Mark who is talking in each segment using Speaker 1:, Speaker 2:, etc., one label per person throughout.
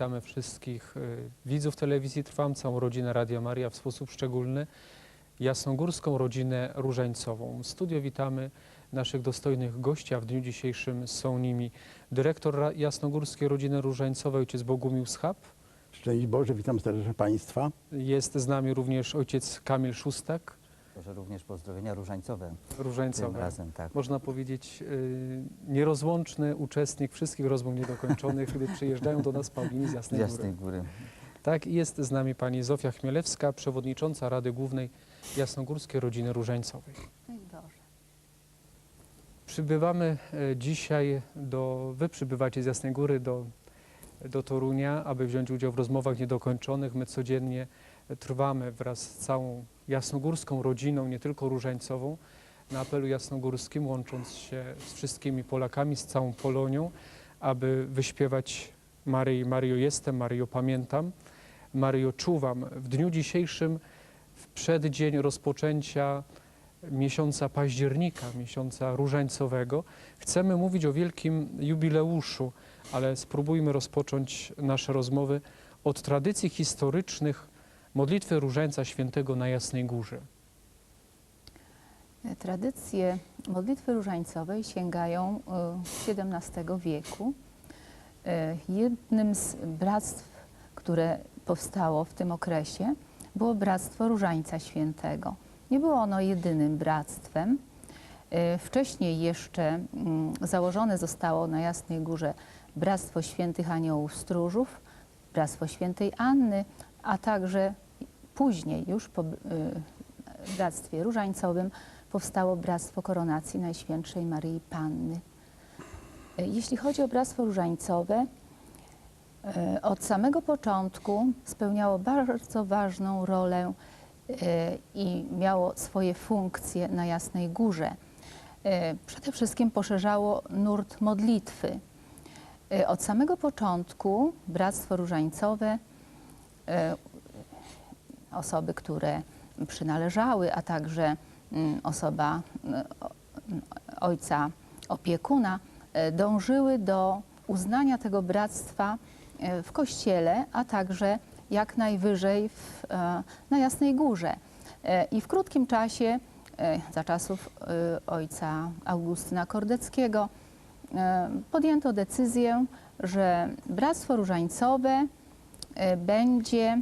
Speaker 1: Witamy wszystkich y, widzów telewizji Trwam, całą rodzinę Radia Maria, w sposób szczególny jasnogórską rodzinę różańcową. W studio witamy naszych dostojnych gości, a w dniu dzisiejszym są nimi dyrektor Jasnogórskiej Rodziny Różańcowej, ojciec Bogumił Schab.
Speaker 2: Szczęść Boże, witam serdecznie Państwa.
Speaker 1: Jest z nami również ojciec Kamil Szóstak,
Speaker 3: Proszę również pozdrowienia różańcowe tym
Speaker 1: różańcowy.
Speaker 3: razem, tak.
Speaker 1: Można powiedzieć y, nierozłączny uczestnik wszystkich rozmów niedokończonych, gdy przyjeżdżają do nas Paulini z
Speaker 3: Z
Speaker 1: Jasnej Góry.
Speaker 3: Jasnej Góry.
Speaker 1: Tak, i jest z nami pani Zofia Chmielewska, przewodnicząca Rady Głównej Jasnogórskiej Rodziny Różańcowej. Przybywamy e, dzisiaj do, wy przybywacie z Jasnej Góry do, do Torunia, aby wziąć udział w rozmowach niedokończonych. My codziennie trwamy wraz z całą jasnogórską rodziną, nie tylko różańcową, na apelu jasnogórskim, łącząc się z wszystkimi Polakami, z całą Polonią, aby wyśpiewać Maryi, Mario jestem, Mario pamiętam, Mario czuwam. W dniu dzisiejszym, w przeddzień rozpoczęcia miesiąca października, miesiąca różańcowego, chcemy mówić o wielkim jubileuszu, ale spróbujmy rozpocząć nasze rozmowy od tradycji historycznych modlitwy Różańca Świętego na Jasnej Górze.
Speaker 4: Tradycje modlitwy różańcowej sięgają XVII wieku. Y, Jednym z bractw, które powstało w tym okresie, było Bractwo Różańca Świętego. Nie było ono jedynym bractwem. Y, Wcześniej jeszcze mm, założone zostało na Jasnej Górze Bractwo Świętych Aniołów Stróżów, Bractwo Świętej Anny, a także później już po y, Bractwie Różańcowym powstało Bractwo Koronacji Najświętszej Maryi Panny. E, Jeśli chodzi o Bractwo Różańcowe, e, od samego początku spełniało bardzo ważną rolę i miało swoje funkcje na Jasnej Górze. Przede wszystkim poszerzało nurt modlitwy. Od samego początku Bractwo Różańcowe osoby, które przynależały, a także mm, osoba mm, ojca opiekuna, e, dążyły do uznania tego bractwa e, w kościele, a także jak najwyżej w, e, na Jasnej Górze. E, I w krótkim czasie, e, za czasów e, ojca Augustyna Kordeckiego, e, podjęto decyzję, że Bractwo Różańcowe e, będzie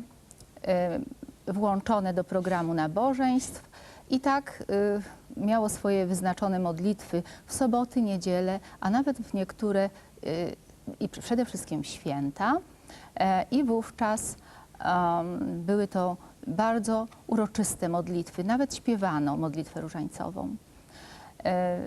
Speaker 4: e, włączone do programu nabożeństw i tak y, miało swoje wyznaczone modlitwy w soboty, niedzielę, a nawet w niektóre i przede wszystkim święta. E, I wówczas em, były to bardzo uroczyste modlitwy, nawet śpiewano modlitwę różańcową. E,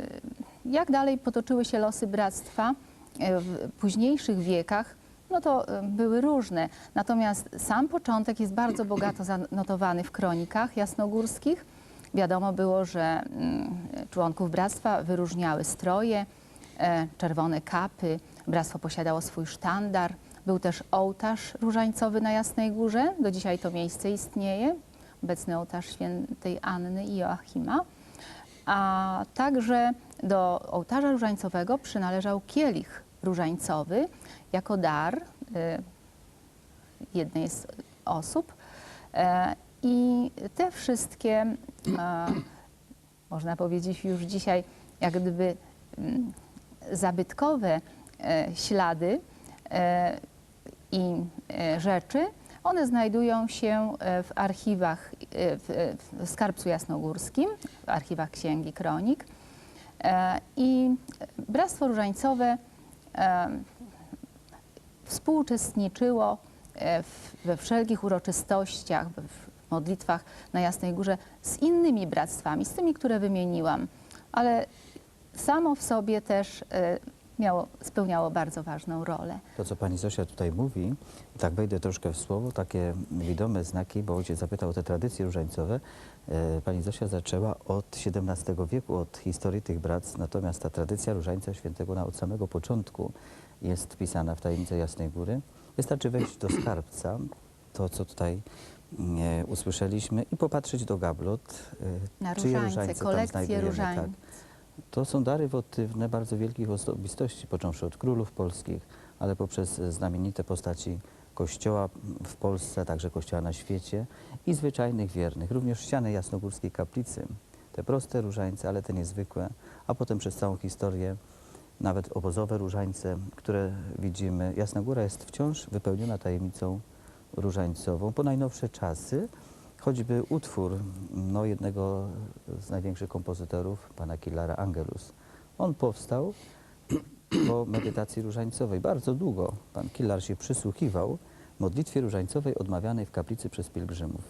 Speaker 4: Jak dalej potoczyły się losy bractwa e, w późniejszych wiekach, no to e, były różne. Natomiast sam początek jest bardzo bogato zanotowany w kronikach jasnogórskich. Wiadomo było, że mm, członków bractwa wyróżniały stroje, e, czerwone kapy. Bractwo posiadało swój sztandar. Był też ołtarz różańcowy na Jasnej Górze. Do dzisiaj to miejsce istnieje. Obecny ołtarz świętej Anny i Joachima a także do ołtarza różańcowego przynależał kielich różańcowy jako dar y, jednej z osób. E, I te wszystkie, e, można powiedzieć już dzisiaj, jak gdyby mm, zabytkowe e, ślady i rzeczy, one znajdują się w archiwach, w, Skarbcu Jasnogórskim, w archiwach Księgi Kronik. I Bractwo Różańcowe współuczestniczyło e, we wszelkich uroczystościach, w, w modlitwach na Jasnej Górze z innymi bractwami, z tymi, które wymieniłam, ale samo w sobie też e, miało, spełniało bardzo ważną rolę.
Speaker 3: To, co pani Zosia tutaj mówi, tak wejdę troszkę w słowo, takie widome znaki, bo ojciec zapytał o te tradycje różańcowe. E, Pani Zosia zaczęła od XVII wieku, od historii tych bractw, natomiast ta tradycja różańca świętego na, od samego początku jest wpisana w tajemnicę Jasnej Góry. Wystarczy wejść do skarbca, to co tutaj e, usłyszeliśmy i popatrzeć do gablot, e,
Speaker 4: Na
Speaker 3: czyje
Speaker 4: różańce,
Speaker 3: różańce znajdujemy.
Speaker 4: różańc.
Speaker 3: Tak. To są dary wotywne bardzo wielkich osobistości, począwszy od królów polskich, ale poprzez znamienite postaci kościoła w Polsce, także kościoła na świecie i zwyczajnych wiernych, również ściany jasnogórskiej kaplicy. Te proste różańce, ale te niezwykłe, a potem przez całą historię nawet obozowe różańce, które widzimy. Jasna Góra jest wciąż wypełniona tajemnicą różańcową. Po najnowsze czasy, choćby utwór no, jednego z największych kompozytorów, pana Killara Angelus. On powstał po medytacji różańcowej. Bardzo długo pan Killar się przysłuchiwał modlitwie różańcowej odmawianej w kaplicy przez pielgrzymów.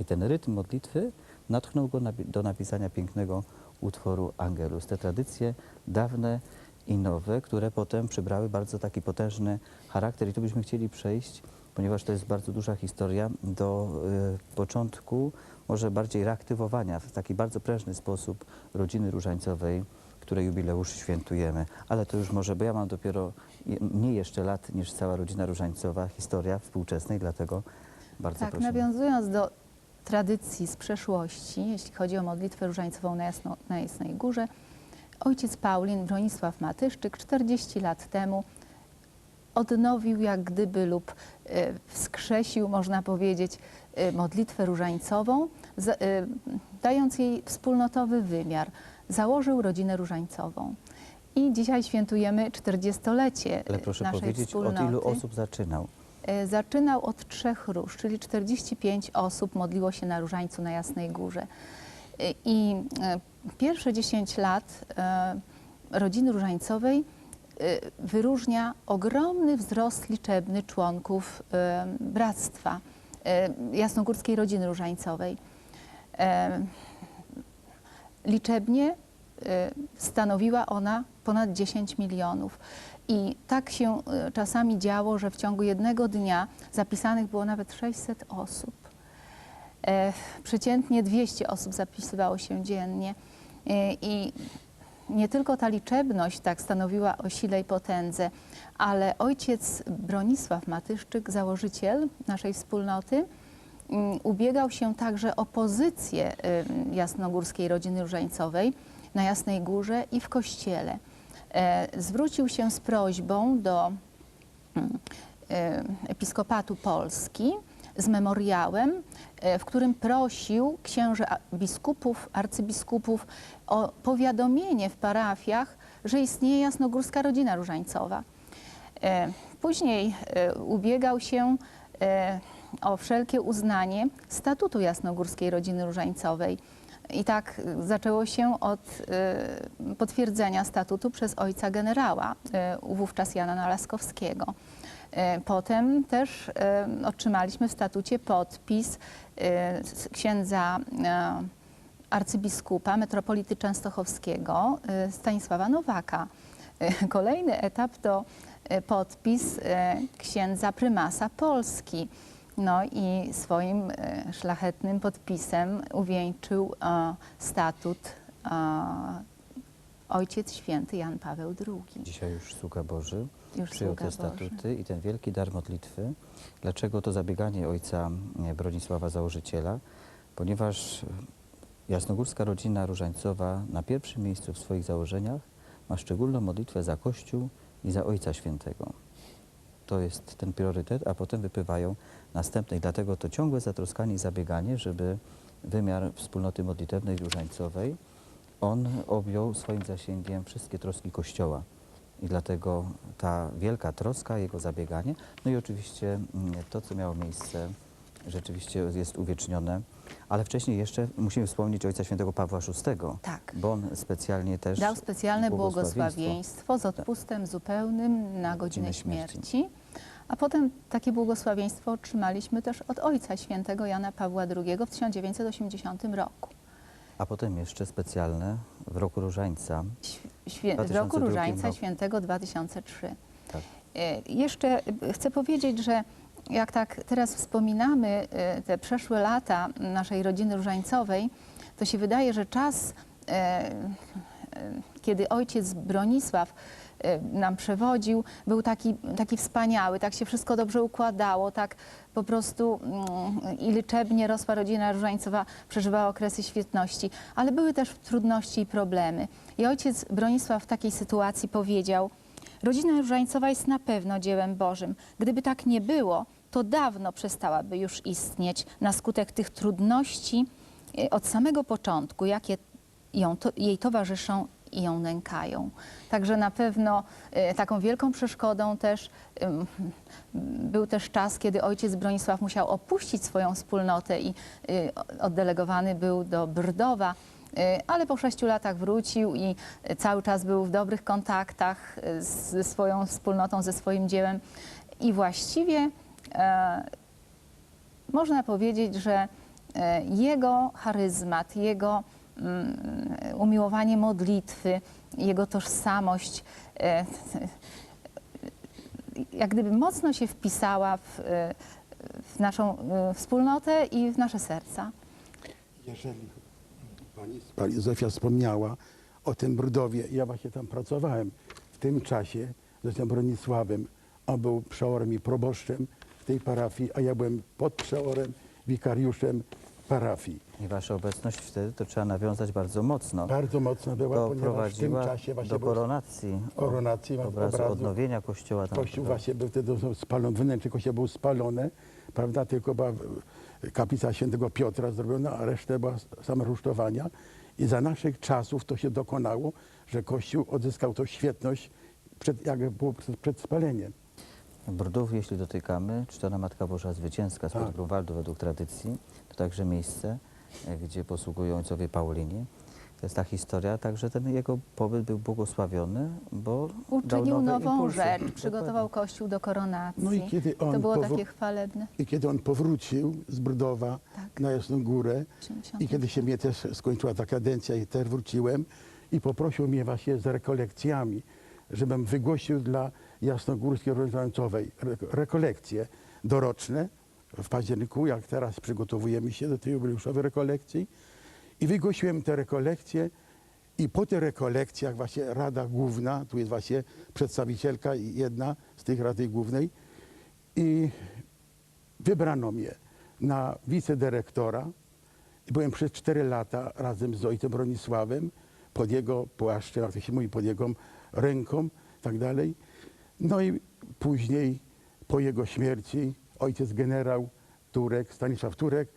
Speaker 3: I ten rytm modlitwy natchnął go do napisania pięknego utworu Angelus. Te tradycje dawne i nowe, które potem przybrały bardzo taki potężny charakter i tu byśmy chcieli przejść, ponieważ to jest bardzo duża historia, do y, początku może bardziej reaktywowania w taki bardzo prężny sposób rodziny różańcowej, której jubileusz świętujemy. Ale to już może, bo ja mam dopiero mniej jeszcze lat niż cała rodzina różańcowa, historia współczesnej, dlatego bardzo
Speaker 4: Tak,
Speaker 3: prosimy.
Speaker 4: nawiązując do tradycji z przeszłości, jeśli chodzi o modlitwę różańcową na, Jasno, na Jasnej Górze, ojciec Paulin Bronisław Matyszczyk 40 lat temu odnowił jak gdyby lub e, wskrzesił, można powiedzieć, e, modlitwę różańcową, e, dając jej wspólnotowy wymiar. Założył rodzinę różańcową. I dzisiaj świętujemy 40-lecie
Speaker 3: Ale proszę
Speaker 4: naszej
Speaker 3: powiedzieć,
Speaker 4: wspólnoty.
Speaker 3: od ilu osób zaczynał?
Speaker 4: Zaczynał od trzech róż, czyli 45 osób modliło się na różańcu na Jasnej Górze. I pierwsze 10 lat rodziny różańcowej wyróżnia ogromny wzrost liczebny członków e, bractwa e, jasnogórskiej rodziny różańcowej. Liczebnie stanowiła ona ponad 10 milionów. I tak się czasami działo, że w ciągu jednego dnia zapisanych było nawet 600 osób. E, Przeciętnie 200 osób zapisywało się dziennie. E, I nie tylko ta liczebność tak stanowiła o sile i potędze, ale ojciec Bronisław Matyszczyk, założyciel naszej wspólnoty, mm, ubiegał się także o pozycję ym, jasnogórskiej rodziny różańcowej na Jasnej Górze i w kościele. E, Zwrócił się z prośbą do mm, e, Episkopatu Polski z memoriałem, e, w którym prosił księży biskupów, arcybiskupów o powiadomienie w parafiach, że istnieje jasnogórska rodzina różańcowa. E, Później e, ubiegał się e, o wszelkie uznanie statutu jasnogórskiej rodziny różańcowej. I tak zaczęło się od potwierdzenia statutu przez ojca generała, wówczas Jana Nalaskowskiego. Potem też otrzymaliśmy w statucie podpis księdza arcybiskupa metropolity częstochowskiego e, Stanisława Nowaka. E, Kolejny etap to e, podpis księdza prymasa Polski. No i swoim szlachetnym podpisem uwieńczył e, statut e, Ojciec Święty Jan Paweł II.
Speaker 3: Dzisiaj już sługa Boży.
Speaker 4: Już
Speaker 3: przyjął te
Speaker 4: Boży.
Speaker 3: statuty i ten wielki dar modlitwy. Dlaczego to zabieganie ojca e, Bronisława Założyciela? Ponieważ jasnogórska rodzina różańcowa na pierwszym miejscu w swoich założeniach ma szczególną modlitwę za Kościół i za Ojca Świętego. To jest ten priorytet, a potem wypływają następne. I dlatego to ciągłe zatroskanie i zabieganie, żeby wymiar wspólnoty modlitewnej różańcowej, on objął swoim zasięgiem wszystkie troski Kościoła. I dlatego ta wielka troska, jego zabieganie, no i oczywiście mm, to, co miało miejsce, rzeczywiście jest uwiecznione. Ale wcześniej jeszcze musimy wspomnieć Ojca Świętego Pawła VI,
Speaker 4: Tak.
Speaker 3: bo on specjalnie też
Speaker 4: Dał specjalne
Speaker 3: błogosławieństwo.
Speaker 4: z odpustem zupełnym na godzinę
Speaker 3: śmierci.
Speaker 4: A potem takie błogosławieństwo otrzymaliśmy też od Ojca Świętego Jana Pawła II w 1980 roku.
Speaker 3: A potem jeszcze specjalne w roku Różańca.
Speaker 4: Św- Świę- w
Speaker 3: 2002
Speaker 4: roku Różańca
Speaker 3: roku.
Speaker 4: Świętego 2003.
Speaker 3: Tak.
Speaker 4: E, Jeszcze chcę powiedzieć, że jak tak teraz wspominamy e, te przeszłe lata naszej rodziny różańcowej, to się wydaje, że czas, e, e, kiedy ojciec Bronisław nam przewodził, był taki, taki wspaniały, tak się wszystko dobrze układało, tak po prostu mm, i liczebnie rosła rodzina różańcowa, przeżywała okresy świetności, ale były też trudności i problemy. I ojciec Bronisław w takiej sytuacji powiedział, Rodzina różańcowa jest na pewno dziełem Bożym. Gdyby tak nie było, to dawno przestałaby już istnieć na skutek tych trudności e, od samego początku, jakie ją, to, jej towarzyszą i ją nękają. Także na pewno e, taką wielką przeszkodą też był też czas, kiedy ojciec Bronisław musiał opuścić swoją wspólnotę i e, oddelegowany był do Brdowa. Ale po sześciu latach wrócił i cały czas był w dobrych kontaktach z- ze swoją wspólnotą, ze swoim dziełem. I właściwie można powiedzieć, że e, jego charyzmat, jego mm, umiłowanie modlitwy, jego tożsamość e, jak gdyby mocno się wpisała w, e, w naszą e, wspólnotę i w nasze serca.
Speaker 2: Jeżeli pani, pani Zofia wspomniała o tym Brudowie, ja właśnie tam pracowałem w tym czasie z Bronisławem. On był przeorem i proboszczem w tej parafii, a ja byłem pod przeorem, wikariuszem parafii.
Speaker 3: I wasza obecność wtedy to trzeba nawiązać bardzo mocno.
Speaker 2: Bardzo mocno była, ponieważ w tym
Speaker 3: Doprowadziła
Speaker 2: czasie właśnie
Speaker 3: do
Speaker 2: był
Speaker 3: koronacji,
Speaker 2: koronacji
Speaker 3: o-
Speaker 2: obrazu.
Speaker 3: obrazu odnowienia kościoła. Tam,
Speaker 2: Kościół właśnie był wtedy spalony, wnętrze kościoła było spalone, prawda, tylko była kaplica świętego Piotra zrobiona, a resztę była same rusztowania. I za naszych czasów to się dokonało, że Kościół odzyskał tą świetność, przed, jak było przed, przed spaleniem.
Speaker 3: Brdów, jeśli dotykamy, czczona Matka Boża Zwycięska z
Speaker 2: Tak.
Speaker 3: Grunwaldu według tradycji, to także miejsce, e, gdzie posługują ojcowie Paulini. To jest ta historia, także ten jego pobyt był błogosławiony, bo
Speaker 4: Uczynił nową
Speaker 3: impulsy.
Speaker 4: rzecz, przygotował. Kościół do koronacji.
Speaker 2: No i kiedy
Speaker 4: to
Speaker 2: on
Speaker 4: było
Speaker 2: powró-
Speaker 4: takie chwalebne.
Speaker 2: I kiedy on powrócił z Brdowa
Speaker 4: Tak.
Speaker 2: na Jasną Górę
Speaker 4: w 80.
Speaker 2: i kiedy się mnie też skończyła ta kadencja i też wróciłem i poprosił mnie właśnie z rekolekcjami, żebym wygłosił dla Jasnogórskiej re rekolekcje doroczne w październiku, jak teraz przygotowujemy się do tej jubileuszowej rekolekcji. I wygłosiłem te rekolekcje i po tych rekolekcjach właśnie Rada Główna, tu jest właśnie przedstawicielka jedna z tych Rady Głównej i wybrano mnie na wicedyrektora byłem przez cztery lata razem z ojcem Bronisławem pod jego płaszczem, jak się mówi, pod jego ręką i tak dalej. No i później po jego śmierci ojciec generał Turek, Stanisław Turek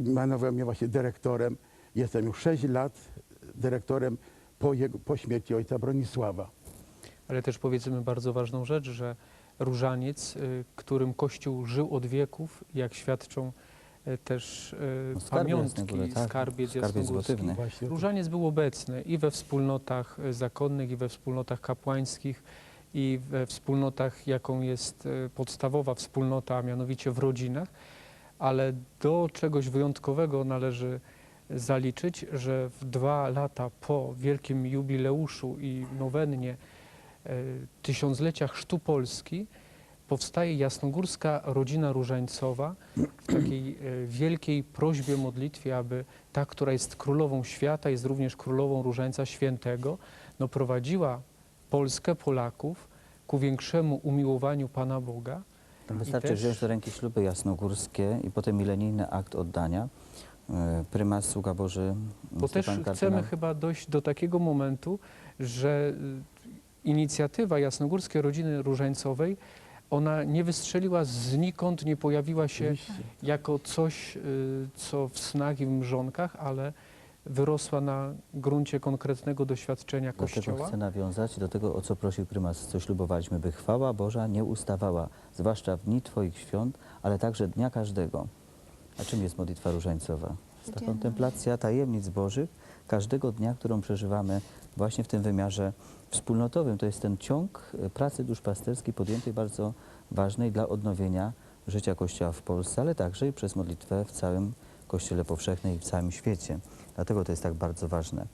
Speaker 2: mianował mnie właśnie dyrektorem. Jestem już sześć lat dyrektorem po, jego, po śmierci ojca Bronisława.
Speaker 1: Ale też powiedzmy bardzo ważną rzecz, że różaniec, y, którym Kościół żył od wieków, jak świadczą y, też y,
Speaker 3: No,
Speaker 1: pamiątki,
Speaker 3: tak,
Speaker 1: skarbiec
Speaker 3: skarbiec
Speaker 1: jasnogórski. Różaniec był obecny i we wspólnotach zakonnych, i we wspólnotach kapłańskich, i we wspólnotach, jaką jest y, podstawowa wspólnota, a mianowicie w rodzinach, ale do czegoś wyjątkowego należy zaliczyć, że w dwa lata po wielkim jubileuszu i nowennie e, tysiąclecia chrztu Polski powstaje jasnogórska rodzina różańcowa w takiej e, wielkiej prośbie, modlitwie, aby ta, która jest królową świata, jest również królową różańca świętego, no prowadziła Polskę, Polaków ku większemu umiłowaniu Pana Boga. I
Speaker 3: Wystarczy
Speaker 1: też-
Speaker 3: wziąć do ręki śluby jasnogórskie i potem milenijny akt oddania. E, Prymas, sługa Boży,
Speaker 1: Bo też
Speaker 3: Stefan
Speaker 1: chcemy chyba dojść do takiego momentu, że y, inicjatywa Jasnogórskiej Rodziny Różańcowej, ona nie wystrzeliła znikąd, nie pojawiła się
Speaker 2: Oczywiście.
Speaker 1: jako coś, y, co w snach i w mrzonkach, ale wyrosła na gruncie konkretnego doświadczenia
Speaker 3: Dlatego
Speaker 1: Kościoła.
Speaker 3: chcę nawiązać do tego, o co prosił prymas, co ślubowaliśmy, by chwała Boża nie ustawała, zwłaszcza w dni Twoich świąt, ale także dnia każdego. A czym jest modlitwa różańcowa? Jest ta
Speaker 4: Codzienna.
Speaker 3: kontemplacja tajemnic Bożych każdego dnia, którą przeżywamy właśnie w tym wymiarze wspólnotowym. To jest ten ciąg e, pracy duszpasterskiej podjętej bardzo ważnej dla odnowienia życia Kościoła w Polsce, ale także i przez modlitwę w całym Kościele powszechnym i w całym świecie. Dlatego to jest tak bardzo ważne.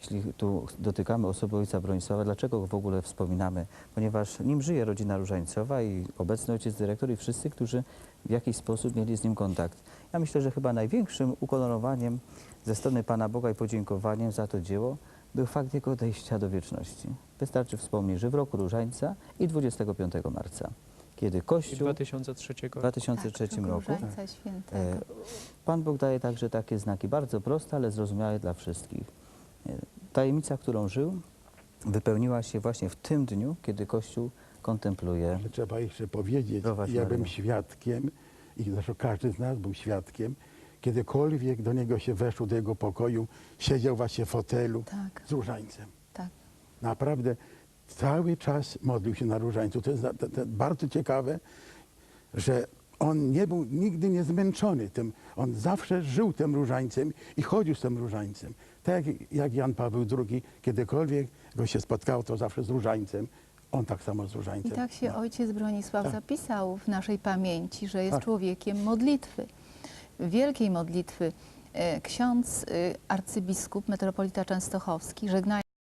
Speaker 3: Jeśli tu dotykamy osoby ojca Bronisława, dlaczego go w ogóle wspominamy? Ponieważ nim żyje rodzina Różańcowa i obecny ojciec dyrektor i wszyscy, którzy w jakiś sposób mieli z nim kontakt. Ja myślę, że chyba największym ukolorowaniem ze strony Pana Boga i podziękowaniem za to dzieło był fakt jego odejścia do wieczności. Wystarczy wspomnieć, że w roku Różańca i 25 marca, kiedy
Speaker 1: I
Speaker 3: Kościół
Speaker 1: 2003
Speaker 3: w
Speaker 1: roku.
Speaker 3: 2003
Speaker 4: tak,
Speaker 3: roku
Speaker 4: Różańca Świętego.
Speaker 3: E, Pan Bóg daje także takie znaki bardzo proste, ale zrozumiałe dla wszystkich. E, Tajemnica, którą żył, wypełniła się właśnie w tym dniu, kiedy Kościół kontempluje.
Speaker 2: że trzeba jeszcze powiedzieć, ja byłem świadkiem i zresztą każdy z nas był świadkiem, kiedykolwiek do niego się weszło, do jego pokoju, siedział właśnie w fotelu
Speaker 4: Tak,
Speaker 2: z różańcem.
Speaker 4: tak.
Speaker 2: Naprawdę cały czas modlił się na różańcu. To jest to, to bardzo ciekawe, że on nie był nigdy nie zmęczony tym. On zawsze żył tym różańcem i chodził z tym różańcem. Tak jak- jak Jan Paweł II, kiedykolwiek go się spotkało, to zawsze z różańcem. On tak samo z
Speaker 4: I
Speaker 2: różańcem.
Speaker 4: tak się
Speaker 2: No.
Speaker 4: ojciec Bronisław
Speaker 2: Tak.
Speaker 4: zapisał w naszej pamięci, że jest
Speaker 2: Tak.
Speaker 4: człowiekiem modlitwy. Wielkiej modlitwy. E, Ksiądz y, arcybiskup, metropolita częstochowski, żegnając